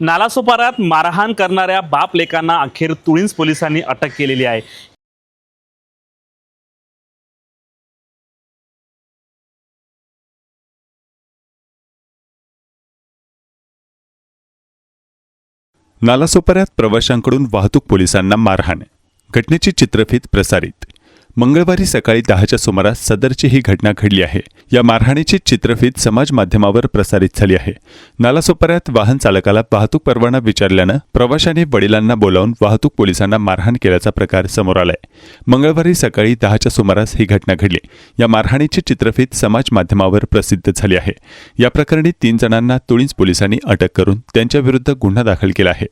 नालासोपारात मारहाण करणाऱ्या बाप लेकांना अखेर तुळींज पोलिसांनी अटक केलेली आहे. नालासोपाऱ्यात प्रवाशांकडून वाहतूक पोलिसांना मारहाण. घटनेची चित्रफित प्रसारित. मंगळवारी सकाळी दहाच्या सुमारास सदरची ही घटना घडली आहे. या मारहाणीची चित्रफीत समाज माध्यमावर प्रसारित झाली आहे. नालासोपाऱ्यात वाहन चालकाला वाहतूक परवाना विचारल्यानं प्रवाशाने वडिलांना बोलावून वाहतूक पोलिसांना मारहाण केल्याचा प्रकार समोर आलाय. मंगळवारी सकाळी दहाच्या सुमारास ही घटना घडली. या मारहाणीची चित्रफीत समाज माध्यमावर प्रसिद्ध झाली आहे. या प्रकरणी तीन जणांना तुळींज पोलिसांनी अटक करून त्यांच्याविरुद्ध गुन्हा दाखल केला आहे.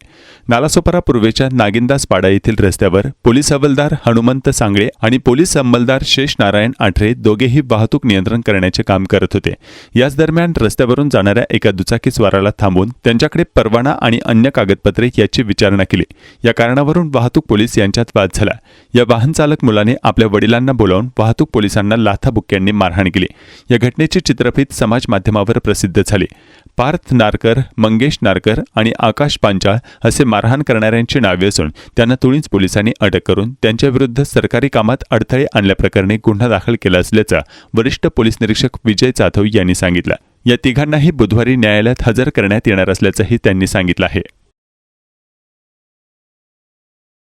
नालासोपारा पूर्वेच्या नागिंदास पाडा येथील रस्त्यावर पोलीस हवालदार हनुमंत सांगळे आणि पोलीस अंमलदार शेष नारायण आठरे दोघेही वाहतूक नियंत्रण करण्याचे काम करत होते. याच दरम्यान रस्त्यावरून जाणाऱ्या एका दुचाकी स्वाराला थांबून त्यांच्याकडे परवाना आणि अन्य कागदपत्रे याची विचारणा केली. या कारणावरून वाहतूक पोलीस यांच्यात वाद झाला. या वाहन चालक मुलाने आपल्या वडिलांना बोलावून वाहतूक पोलिसांना लाथाबुक्क्यांनी मारहाण केली. या घटनेची चित्रफित समाज माध्यमावर प्रसिद्ध झाली. पार्थ नारकर मंगेश नारकर आणि आकाश पांचाळ असे मारहाण करणाऱ्यांची नावे असून त्यांना तुळींज पोलिसांनी अटक करून त्यांच्याविरुद्ध सरकारी कामात अडथळे आणल्याप्रकरणी गुन्हा दाखल केला असल्याचं वरिष्ठ पोलीस निरीक्षक विजय जाधव यांनी सांगितलं. या तिघांनाही बुधवारी न्यायालयात हजर करण्यात येणार असल्याचंही त्यांनी सांगितलं आहे.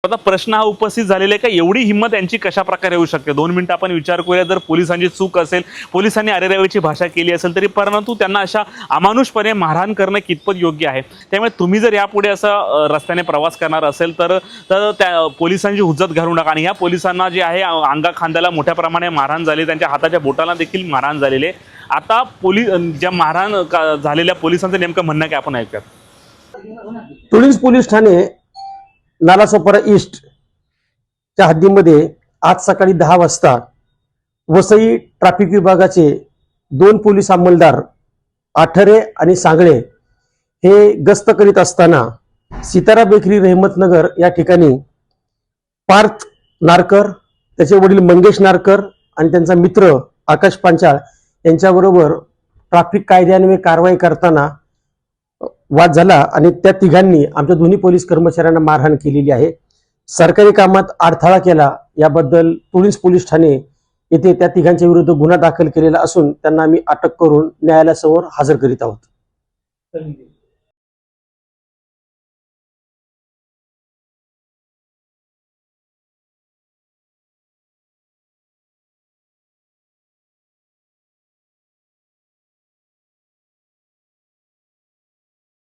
आता प्रश्न हा उपस्थित झालेला आहे का? एवढी हिंमत यांची कशा प्रकारे होऊ शकते? दोन मिनिटं आपण विचार करूया. जर पोलिसांची चूक असेल पोलिसांनी अरेरावीची भाषा केली असेल तरी परंतु त्यांना अशा अमानुषपणे मारहाण करणं कितपत योग्य आहे? त्यामुळे तुम्ही जर यापुढे असं रस्त्याने प्रवास करणार असेल तर त्या पोलिसांची हुज्जत घालू नका. आणि ह्या पोलिसांना जे आहे अंगा खांद्याला मोठ्या प्रमाणे मारहाण झाली त्यांच्या हाताच्या बोटाला देखील मारहाण झालेली आहे. आता पोलीस ज्या मारहाण झालेल्या पोलिसांचं नेमकं म्हणणं काय? आपण ऐकूयात. तुळींज पोलीस ठाणे नालासोपारा ईस्टच्या हद्दीमध्ये आज सकाळी दहा वाजता वसई ट्रॅफिक विभागाचे दोन पोलीस अंमलदार आठरे आणि सांगळे हे गस्त करीत असताना सितारा बेकरी रहमतनगर या ठिकाणी पार्थ नारकर त्याचे वडील मंगेश नारकर आणि त्यांचा मित्र आकाश पांचाळ यांच्याबरोबर ट्रॅफिक कायद्यान्वये कारवाई करताना वाद झाला आणि त्या तिघांनी आमच्या दोन्ही पोलीस कर्मचाऱ्यांना मारहाण केलेली आहे. सरकारी कामात अडथळा केला याबद्दल तुळींज पोलीस ठाणे येथे त्या तिघांच्या विरुद्ध गुन्हा दाखल केलेला असून त्यांना आम्ही अटक करून न्यायालयासमोर हजर करीत आहोत.